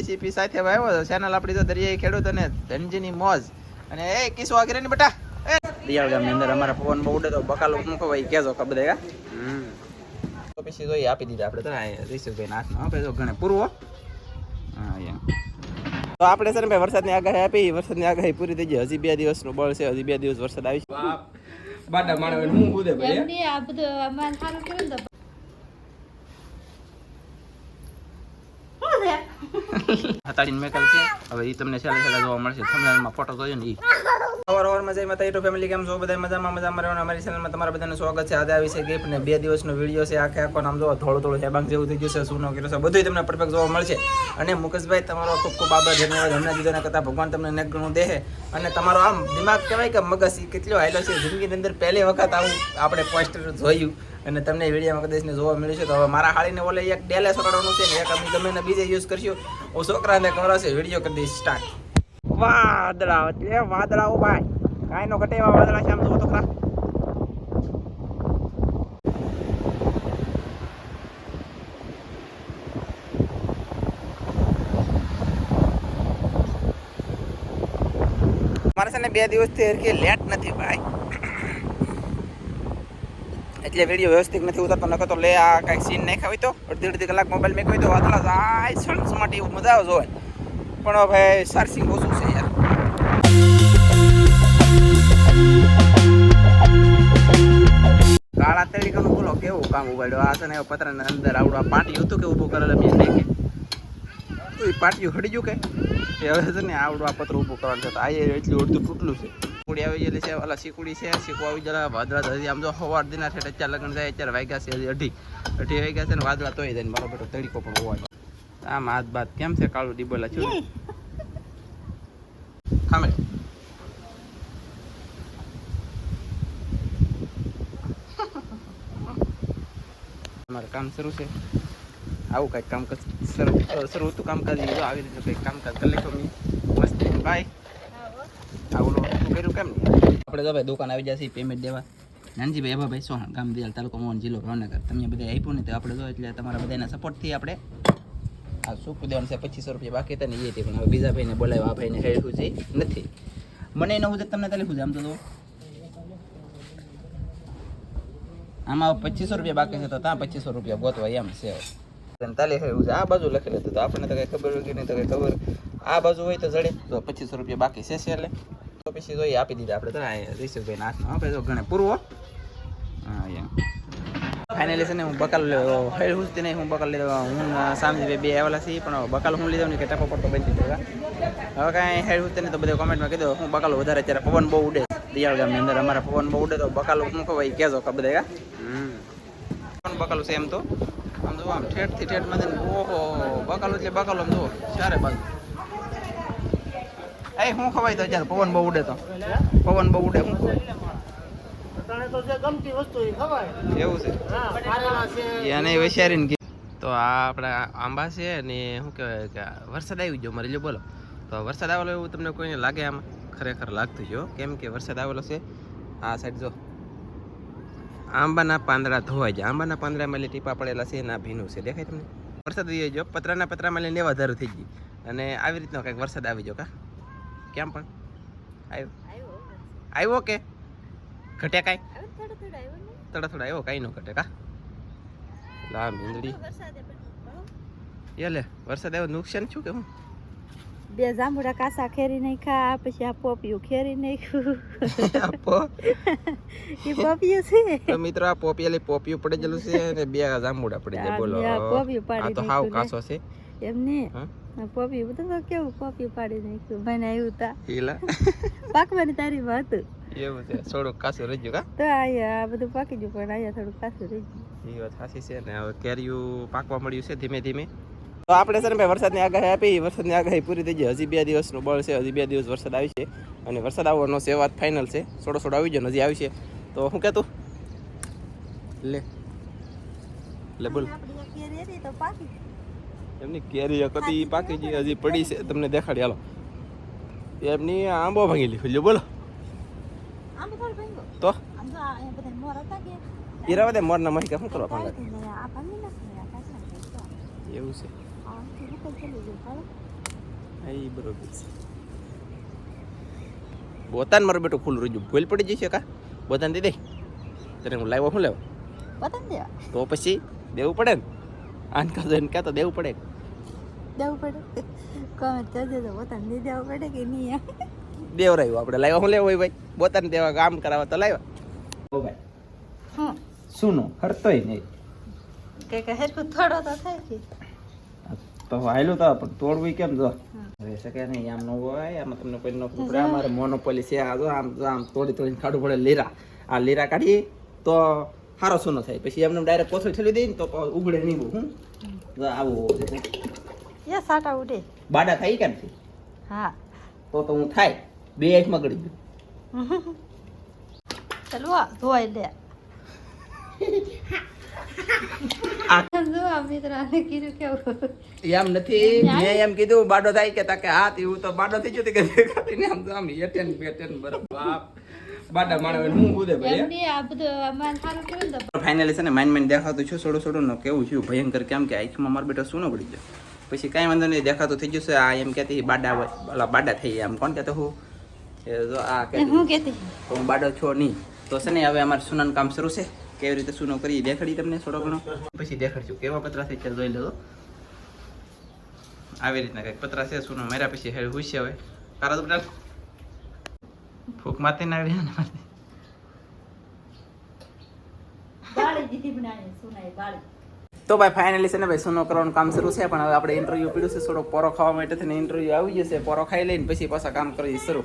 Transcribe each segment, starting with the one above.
Recipe સાથે આવ્યો છે ચેનલ આપણી તો દરિયાઈ ખેડૂત અને ધનજીની મોજ. અને એ કિસ્સો આગળની બેટા. એ! દિયાળ ગામની અંદર અમારા પવન બહુ ઉડે તો બકાલો મૂકો ભાઈ કેજો ખબર હે તો પછી જોઈએ આપી દીધા આપણે તો. રિશિવભાઈ નાથનો આપણે તો ઘણે પૂરવો. હા એમ. તો આપણે છે ને ભાઈ વરસાદની આગાહી આપી. વરસાદની આગાહી પૂરી થઈ ગઈ. હજી બે દિવસનું બળ છે હજી બે દિવસ વરસાદ આવી છે બાડા માણવે હું કૂદે ભાઈ આ બધું અમારે સારું કર્યું ને તો હતાડીને મેકલ છે હવે એ તમને છેલ્લે છેલ્લે જોવા મળશે. થંબનેલમાં ફોટો જોયો ને ઈ. સવાર સવારમાં જય માતા યુટ્યુબ ફેમિલી કેમ છો? બધા મજામાં મજામાં રહેવાનું. અમારી ચેનલમાં તમારા બધાનું સ્વાગત છે. આજે આવી છે ગિફ્ટ ને બે દિવસનો વીડિયો છે. આખે આખો નામ જોવો થોડું થોડું હેબાંગ જેવું થઈ ગયું છે. શું ન કર્યો છે. બધું તમને પરફેક્ટ જોવા મળશે. અને મુકેશભાઈ, તમારો ખૂબ ખૂબ આભાર, ધન્યવાદ. હમણાં દીધોના કરતાં ભગવાન તમને અનેક ગણું દે અને તમારો આમ દિમાગ કહેવાય કે મગજ કેટલો હાયલો છે. જિંદગીની અંદર પહેલી વખત આવું આપણે પોસ્ટર જોયું. અને તમને વિડીયોમાં કદાચને જોવા મળ્યું છે. તો હવે મારા હાળીને ઓલે એક ડેલે સોટાડવાનું છે ને. એક અમે ગમે બીજે યુઝ કરશું. હું છોકરાને કવરાશે વીડિયો કરી દઈશ. સ્ટાર્ટ વાદળા, એટલે વાદળાઓ ભાઈ કાંઈ નો ઘટે એવા વાદળા છે, આમ જુઓ તો ખરા. મારે છે ને બે દિવસથી હરખી લેટ નથી ભાઈ. એટલે વીડિયો વ્યવસ્થિત નથી ઉતરતો, નકર તો લે આ કાંઈક સીન નાખ્યા હોય તો. અડધી અડધી કલાક મોબાઈલ મેં હોય તો વાદળા માટે એવું મજા આવે જોવાય પણ ભાઈ સારસિંગ ઓછું છે યાર. કાળા તરીકાનું બોલો, કેવું કામ ઉગાડ્યો? આ છે ને, પતરાના અંદર આવડું આ પાટિયું હતું કે ઊભું કરેલું મેં નહીં તો એ પાટિયું હડી ગયું કે? એ હવે છે ને, આવડું આ પતરું ઊભું કરવાનું છે. તો આ એટલું અડધું તૂટલું છે. ચીકુડી આવી ગયેલી છે, ઓલા સીકુડી છે સીકુ આવી ગયેલા, વાદળા હજી આમ જો સવાર દિના છે અત્યારે લગ્ન જાય અત્યારે વાગ્યા છે હજી અઢી. અઢી વાગ્યા છે ને, વાદળા તોય જાય મારો બેટો તડીકો પણ હોવા આમ હાથ બાદ કેમ છે કાળું ડીબોલા છું? ખામે અમારું કામ શરૂ છે. આવું કંઈક કામકાજ શરૂ શરૂ હતું કામકાજ લીધું આવી રીતે કંઈક કામકાજ કરી લેખો મસ્ત બાય. આવું કર્યું કેમ આપણે તો ભાઈ દુકાન આવી જશે પેમેન્ટ દેવા. નાનજીભાઈ એવા ભાઈ સોહણ ગામ દિયાલ તાલુકો મોહન જિલ્લો ભાવનગર. તમે બધા આપ્યું ને તો આપણે જો એટલે તમારા બધાના સપોર્ટથી આપણે આ શું દેવાનું છે, પચીસો રૂપિયા બાકી હતા ને એ હતી, પણ હવે બીજા ભાઈને બોલાવ્યો, આ ભાઈને હેડ્યું છે નથી. મને નવું છે તમને તાલી શું આમ તો આમાં પચીસો રૂપિયા બાકી છે, તો ત્યાં પચીસો રૂપિયા ગોતવા એમ છે તાલી એવું છે, આ બાજુ લખેલું હતું તો આપણને તો કઈ ખબર હોય નહીં, તો કઈ ખબર આ બાજુ હોય તો જડે. તો પચીસો રૂપિયા બાકી છે એટલે તો પછી જોઈએ, આપી દીધા આપણે, તો રિશિવભાઈ નાથનો આપણે તો ઘણે પૂરવો. હા ફાઇનલી છે ને હું બકાલ હેડ હુસતી નહીં હું બકાલ લીધો. હું સામજી બે આવેલા છીએ, પણ બકાલ હું લીધો ને કે ટાપો પડતો બની દેવા હવે કાંઈ હેડ હુસતી નહીં તો બધા કોમેન્ટમાં કીધું, હું બકાલો વધારે અત્યારે પવન બહુ ઉડે દિયાળ ગામની અંદર અમારા પવન બહુ ઉડે તો બકાલ હું ખવાય કહેજો કે? બધા પણ બકાલું છે એમ તો. આમ જો આમ ઠેઠથી ઠેઠમાં ઓહો, બકાલો એટલે બકાલો આમ જુઓ, ચારે બાજુ. એ, હું ખવાય તો અત્યારે પવન બહુ ઉડે તો. પવન બહુ ઉડે, હું ખવાય તો જે ગમતી વસ્તુ એ ખવાય. એવું છે. હા કારેલા છે. એને વિચારીને તો આ આપણા આંબા છે ને શું કહેવાય કે વરસાદ આવી ગયો મારી જો બોલો. તો વરસાદ આવેલો એવું તમને કોઈને લાગે આમાં? ખરેખર લાગતું જો કેમ કે વરસાદ આવેલો છે? આ સાઈડ જો. આંબાના પાંદડા ધોવાઈ જાય. આંબાના પાંદડામાં એટલે ટીપા પડેલા છે એના ભીનું છે. દેખાય તમને? વરસાદ આવી ગયો. પતરાના પતરામાં લઈને એવા ધારું થઈ ગઈ અને આવી રીતનો કંઈક વરસાદ આવી ગયો કા? કેમ પણ? આવ્યો. આવ્યો કે? ઘટ્યા કાંઈ? થોડું થોડું આવ્યું કાંઈ ન ઘટે કા? લા મીંદડી. લે વરસાદ આવ્યો નુકસાન છું કે હું? બે જાંબુડા કાસા ખેરી નાખ્યા પછી આ પોપિયું ખેરી નાખ્યું. આપો એ પોપિયું છે? તો મિત્રો આ પોપિયાલી પોપિયું પડે ગયેલું છે અને બે જાંબુડા પડી આ બોલો. આ પોપિયું પાડી આ તો હાવ કાસો છે. એમને? પોપિયું બધું તો કેવું પોપિયું પાડી નાખ્યું? ભાઈ આવ્યું તા. પાકવાની તારી હતું. એવું છે. થોડુંક કાસું રહી ગયું કા? તો અહીંયા આ બધું પાકી ગયું પણ અહીંયા થોડું કાચું રહી ગયું. એ વાત સાચી છે ને. હવે કેરીયું પાકવા મળ્યું છે ધીમે ધીમે. તો આપણે છે ને ભાઈ વરસાદની આગાહી આપી. વરસાદની આગાહી પૂરી થઈ ગઈ. હજી બે દિવસનું બળ છે. હજી બે દિવસ વરસાદ આવી છે. અને વરસાદ આવવાનો છે વાત ફાઇનલ છે. થોડો થોડો આવી ગયો હજી આવી છે. તો શું કહેતું? લે. લે બોલ. એમની કેરી કદી પાકી ગઈ હજી પડી છે. તમને દેખાડી હાલો. એમની આંબો ભાંગી લીધું. બોલો. તો? અહીંયા બધા મોરના મહિકા શું કરવા કાચા એવું છે. ઈ બરોબર છે. બોતાન મારું બેટું ફૂલ રજ્યું ભૂલ પડી જશે કા? બોતાન દઈ દે. તને હું લાવ્યો શું લેવા બતાન દેવા તો પછી દેવું પડે ને? આન કાં એને ક્યાં તો દેવું પડે. દેવું પડે. કમેન્ટ કરજો તો બોતાન દઈ દેવું પડે કે નહીં? દેવરાયું આપણે લાવ્યા. શું લેવો ભાઈ? બોતાને દેવા કામ કરાવવા તો લાવ્યા. ઓ ભાઈ હા. સુનો હરતોય નહીં. કે કે હેરકું થોડો તો થાય છે તો હાયલું તો પણ તોડવું કેમ જો? હવે શકે નહીં આમ ન હોય આમ તમને કોઈ નો ખબર પડે. અમારે મોનોપોલી છે આ જો આમ આમ તોડી તોડીને કાઢવું પડે લીરા. આ લીરા કાઢી તો સારો સોનો થાય. પછી એમને ડાયરેક્ટ કોથળી ઠેલી દઈએ ને તો ઉગડે નહીં હું આવું હોવું સાટા ઉડે. બાડા થાય કેમ હા. તો તો હું થાય. બે આંખમાં ગળી ગયું. ચલો આ ધોઈ લે. આ જો આ મિત્રાને કીધું કેવું એમ નથી. મેં એમ કીધું બાડો થાય કે તાકે હા તે તો બાડો થઈ ગયો કે આમ તો આમ એટેન બેટેન બરાબર. બાડા માણસ હું બુદે ભાઈ આ બધું ને ફાઇનલી છે? ને માઇન્ડ માઇન્ડ દેખાતું છું થોડું થોડું ને કેવું થયું? ભયંકર કેમ કે આંખમાં મારો બેટો શું પડી ગયો? પછી કાંઈ વાંધો નહીં દેખાતું થઈ જશે આ એમ કહેતી બાડા ઓલા બાડા થઈ ગયા એમ. કોણ કહેતો હું? એ જો આ એ હું કહેતી કહેતી? તો હું બાડો છો નહીં. તો છે ને હવે અમારે સુનાનું કામ શરૂ છે. કેવી રીતે સુનો કરી દેખાડી તમને થોડો ઘણો. પછી દેખાડશું કેવા પતરા છે ચાલ જોઈ લેજો. આવી રીતના કંઈક પતરા છે સુનો. માર્યા પછી હેડ હુશે હવે. તારા તો બધા ફૂક માથે ના રહ્યા ને તો ભાઈ ફાઇનલી છે ને ભાઈ સુનો કરવાનું કામ શરૂ છે. પણ હવે આપણે ઇન્ટરવ્યુ પીડ્યું છે. થોડો પોરો ખાવા માટે થઈને ઇન્ટરવ્યુ આવી જશે. પોરો ખાઈ લઈને પછી પાછા કામ કરી શરૂ.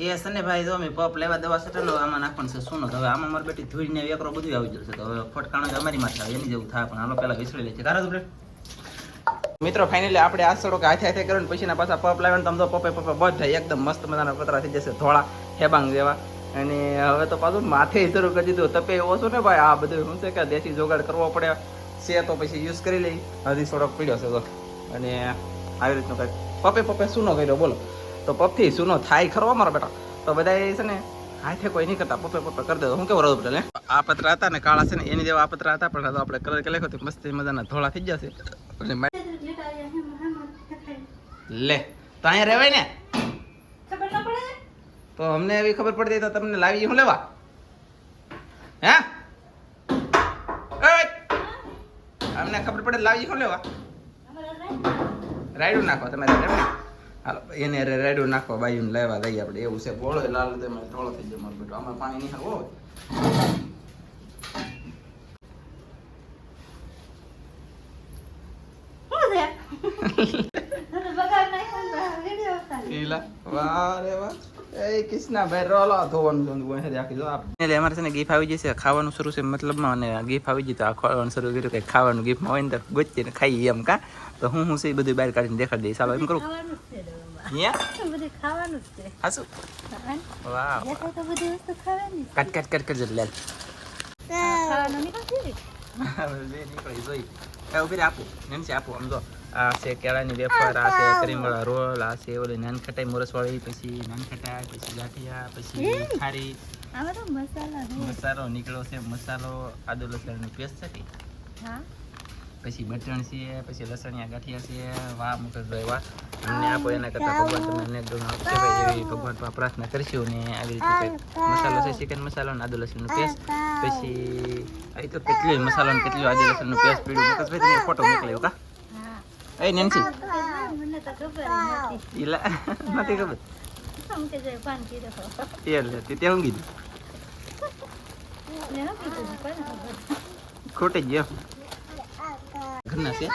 એ છે ને ભાઈ જો મેં પપ લેવા દવા સટેલો આમાં નાખવાનું છે સુનો. હવે આમાં મારી બેટી ધૂળને વેકરો બધું આવી જશે તો હવે ફટકાણો અમારી માથે આવે, એની જેવું થાય. પણ હાલો પહેલા વિસરી લે છે. કારા તું મિત્રો ફાઇનલી આપણે આ સડો હાથે હાથે કર્યો ને પછીના પાછા પપ લાવ્યો ને તમે તો પપે પપે બધ થાય એકદમ મસ્ત મજાના પતરા થઈ જશે. ધોળા, હેબાંગ જેવા. અને હવે તો પાછું માથે શરૂ કરી દીધું. તપે એવો છો ને ભાઈ? આ બધું શું છે કે દેશી જોગાડ કરવો પડે. છે તો પછી યુઝ કરી લઈ. હજી થોડોક પીડ્યો છે તો અને આવી રીતનું કંઈક. પપે પપે ન કર્યો, બોલો. તો પપથી સુનો થાય ખરો મારો બેટા. તો બધા છે ને હાથે કોઈ નહીં કરતા પપ્પે પપ્પે કરી દેતો હું કેવું રહું પટેલ આ પતરા હતા ને, કાળા છે ને, એની જેવા આ પતરા હતા, પણ આપણે કલર કે લખ્યો મસ્ત મજાના ધોળા થઈ જશે. લે, તો અહીંયા રહેવાય ને? તો અમને એવી ખબર પડતી તો તમને લાવી, હું લેવા? હે? અમને ખબર પડે લાવી, હું લેવા? રાયડું નાખો, તમે હાલો એને અરે રાયડું નાખો બાયું લેવા દઈએ આપણે. એવું છે બોળો લાલ તમે થોડો થઈ જાય મારું બેટો. આમાં પાણી નહીં હવે ખાવાનું શરૂ છે મતલબમાં અને ગીફ આવી ગઈ ખાવાનું શરૂ કર્યું કે ખાવાનું ગીફમાં હોય ને તો ગોચીને ખાઈ એમ કા? તો હું હું છે એ બધું બહાર કાઢીને દેખાડી દઈશ. ચાલો એમ કરું. કાટ કાટ કાટ કરજે લે આપું. નેનસી આપું આમ જો. આ છે કેળાની વેફર આ છે ક્રીમ વાળા રોલ આ છે ઓલી નાનખટાઈ પછી નાનખટાઈ પછી ગાંઠિયા પછી ખારી. મસાલા નીકળ્યો છે મસાલો આદુ લસણની પેસ્ટ છે હા. પછી બટણ છે પછી લસણિયા ગાંઠિયા છે વાહ મુકેશભાઈ વાહ અમને આપો એના કરતાં ભગવાન તમને અનેક ગણો આપશે ભાઈ એવી ભગવાન પાસે પ્રાર્થના કરીશું ને આવી રીતે કંઈક મસાલો છે ચિકન મસાલો ને આદુ લસણનું પેસ્ટ પછી અહીં તો કેટલી મસાલો ને કેટલી આદુ લસણનું પેસ્ટ પીડ્યું મુકેશભાઈ તમે ફોટો મોકલ્યો કા હા એ નેન્સી મને તો ખબર ય નથી ઈલા નથી ખબર શું કે છે પાન કીધો એ લે તે ત્યાં ઊંઘી મેં શું કીધું કોને ખબર ખોટે જ ગયો ઘરના છે.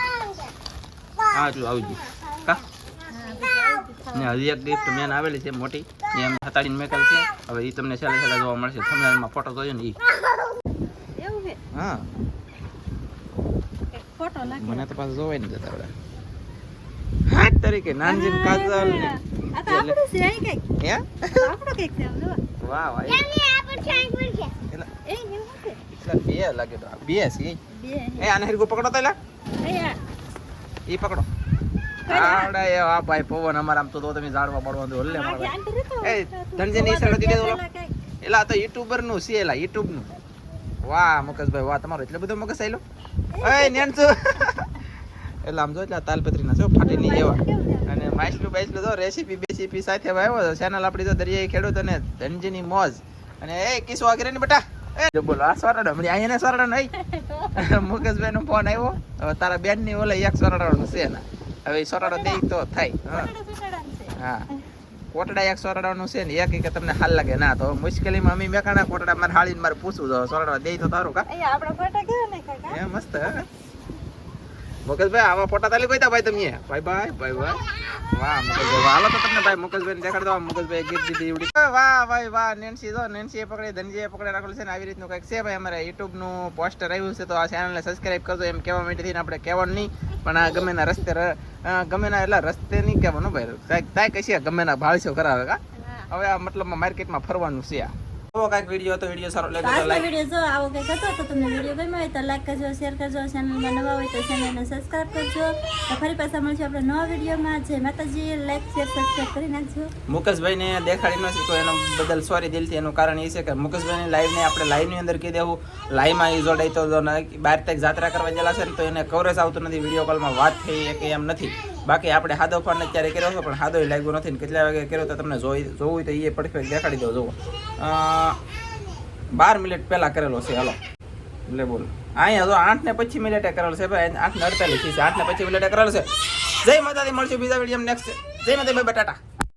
હા એટલું આવી ગયું કા? હા બધું આવી ગયું ને હજી એક ગિફ્ટ મેન આવેલી છે મોટી. એ એમ હતાડીને મેકલ છે. હવે એ તમને છેલ્લે છેલ્લે જોવા મળશે. થંબનેલમાં ફોટો જોયો ને એ ખાવાનું. એવું છે? હા. એક ફોટો લાગે મને તો પાછું જોવાય ને જતા હાથ તરીકે નાનજી કાજલ ને. આ તો આપણું છે અહીં કંઈક. હે? આપણું કંઈક છે આમ વાહ વાહ. એ- એલા એ એવું છે? એટલા બે લાગે તો. બે છે એ આને હરીકો પકડો તો એ પકડો. આવડે એ આ ભાઈ પવન અમારે આમ તો તમે ઝાડવા પડવા દો હલ્લે મારા. એ દીધે ઓલો. એલા તો યુટ્યુબરનું છે એલા યુટ્યુબનું વાહ મુકેશભાઈ વાહ તમારો એટલો બધો મગજ આયલો? એ નેનસુ. એટલે આમ જો એટલે તાલપત્રી ના છો ફાટી એવા. અને માછલું બાછલું તો રેસીપી બેસીપી સાથે આવ્યો ચેનલ આપણી તો દરિયાઈ ખેડૂત અને ધનજીની મોજ. અને એ કિસ્સો આગળ ને બેટા. એ જો બોલો આ સોરાડો હમણાં અહીંયા સોરાડો નહીં. મુકેશભાઈ નો ફોન આવ્યો. હવે તારા બેનની ઓલે એક સોરાડો છે ને. હવે સોરાડો દે તો થાય. હા. હા. કોટડા એક સોરાડાનું છે ને એક કે તમને હાલ લાગે ના તો. મુશ્કેલીમાં અમે મેકાણા કોટડા મારે હાળીને મારે પૂછવું તો સરડા દે તો તારું કા? અહીંયા આપણા ફોટા કેવા કાકા એ મસ્ત હે. મુકેશભાઈ આવા ફોટા તાલી કોઈ ભાઈ તમે. ભાઈ ભાઈ ભાઈ ભાઈ. વાહ મુકેશભાઈ. હાલો તો તમને ભાઈ મુકેશભાઈ દેખાડ દો મુકેશભાઈ ગીત દીધી એવડી. વાહ ભાઈ વાહ નેન્સી તો નેન્સી એ પકડી એ પકડી રાખેલું છે ને આવી રીતનું કંઈક છે ભાઈ અમારે યુટ્યુબનું પોસ્ટર આવ્યું છે તો આ ચેનલને સબસ્ક્રાઈબ કરજો એમ કહેવા માટે થઈને આપણે કહેવાનું નહીં પણ આ ગમે ના રસ્તે ગમે ના એટલે રસ્તે નહીં કહેવાનું ભાઈ. કાંઈક તાય કશી ગમે ના ભાળશો કરાવે કા હવે આ મતલબમાં માર્કેટમાં ફરવાનું છે આ. તો કાંઈક વીડિયો તો વીડિયો સારો લાગે તો આજનો લાઈક વીડિયો જો આવો કંઈક હતો તો તમને વીડિયો ગમ્યો હોય તો લાઈક કરજો શેર કરજો ચેનલમાં નવા હોય તો ચેનલને સબસ્ક્રાઇબ કરજો. તો ફરી પાછા મળશું આપણે નવા વિડીયોમાં જય માતાજી લાઈક શેર સબસ્ક્રાઇબ કરી નાખજો. મુકેશભાઈને દેખાડી ન શીખો એનો બદલ સોરી દિલથી એનું કારણ એ છે કે મુકેશભાઈની લાઈવને આપણે લાઈવની અંદર કહી દેવું. લાઈવમાં એ જોડાય તો બાર તારીખ જાત્રા કરવા ગયેલા છે ને તો એને કવરેજ આવતું નથી વીડિયો કોલમાં વાત થઈ કે એમ નથી. બાકી આપણે હાદો ફાન અત્યારે કર્યો હતો પણ હાદો લાગ્યો નથી ને કેટલા વાગે કર્યો તો તમને જોઈ જોવું હોય તો એ પરફેક્ટ દેખાડી દો, જુઓ. બાર મિનિટ પહેલાં કરેલો છે, હાલો. એટલે બોલો. અહીંયા જો આઠ ને પચીસ મિનિટે કરેલો છે ભાઈ, આઠ ને અડતાલીસ છે, આઠ ને પચીસ મિનિટે કરેલો છે. જય માતાજી, મળશું બીજા વીડિયો નેક્સ્ટ જય માતાજી ભાઈ ટાટા.